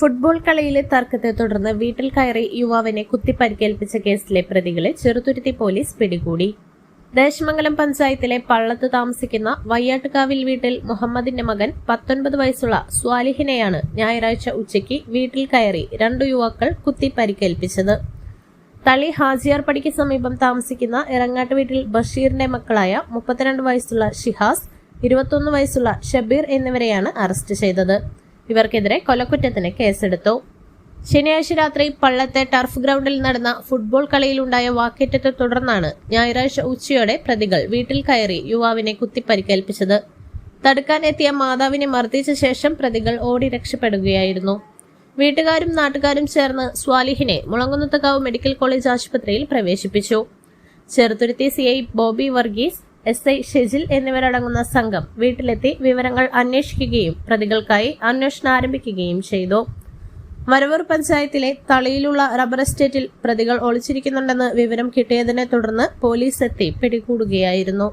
Football കളിയിലെ തർക്കത്തെ തുടർന്ന് വീട്ടിൽ കയറി യുവാവിനെ കുത്തിപ്പരിക്കേൽപ്പിച്ച കേസിലെ പ്രതികളെ ചെറുതുരുത്തി പോലീസ് പിടികൂടി. ദേശമംഗലം പഞ്ചായത്തിലെ പള്ളത്ത് താമസിക്കുന്ന വയ്യാട്ടുകാവിൽ വീട്ടിൽ മുഹമ്മദിന്റെ മകൻ പത്തൊൻപത് വയസ്സുള്ള സ്വാലിഹിനെയാണ് ഞായറാഴ്ച ഉച്ചയ്ക്ക് വീട്ടിൽ കയറി രണ്ടു യുവാക്കൾ കുത്തിപ്പരിക്കേൽപ്പിച്ചത്. തളി ഹാജിയാർപടിക്ക് സമീപം താമസിക്കുന്ന ഇറങ്ങാട്ട് വീട്ടിൽ ബഷീറിന്റെ മക്കളായ മുപ്പത്തിരണ്ട് വയസ്സുള്ള ഷിഹാസ് ഇരുപത്തൊന്ന് വയസ്സുള്ള ഷബീർ എന്നിവരെയാണ് അറസ്റ്റ് ചെയ്തത്. ഇവർക്കെതിരെ കൊലക്കുറ്റത്തിന് കേസെടുത്തു. ശനിയാഴ്ച രാത്രി പള്ളത്തെ ടർഫ് ഗ്രൗണ്ടിൽ നടന്ന ഫുട്ബോൾ കളിയിലുണ്ടായ വാക്കേറ്റത്തെ തുടർന്നാണ് ഞായറാഴ്ച ഉച്ചയോടെ പ്രതികൾ വീട്ടിൽ കയറി യുവാവിനെ കുത്തിപ്പരിക്കേൽപ്പിച്ചത്. തടുക്കാൻ എത്തിയ മാതാവിനെ മർദ്ദിച്ച ശേഷം പ്രതികൾ ഓടി രക്ഷപ്പെടുകയായിരുന്നു. വീട്ടുകാരും നാട്ടുകാരും ചേർന്ന് സ്വാലിഹിനെ മുളങ്കുന്നത്തക്കാവ് മെഡിക്കൽ കോളേജ് ആശുപത്രിയിൽ പ്രവേശിപ്പിച്ചു. Cheruthuruthy C I Boby Varghese S I Shejil എന്നിവരടങ്ങുന്ന സംഘം വീട്ടിലെത്തി വിവരങ്ങൾ അന്വേഷിക്കുകയും പ്രതികൾക്കായി അന്വേഷണം ആരംഭിക്കുകയും ചെയ്തു. മരവൂർ പഞ്ചായത്തിലെ തളിയിലുള്ള റബ്ബർ എസ്റ്റേറ്റിൽ പ്രതികൾ ഒളിച്ചിരിക്കുന്നുണ്ടെന്ന് വിവരം കിട്ടിയതിനെ തുടർന്ന് പോലീസ് എത്തി പിടികൂടുകയായിരുന്നു.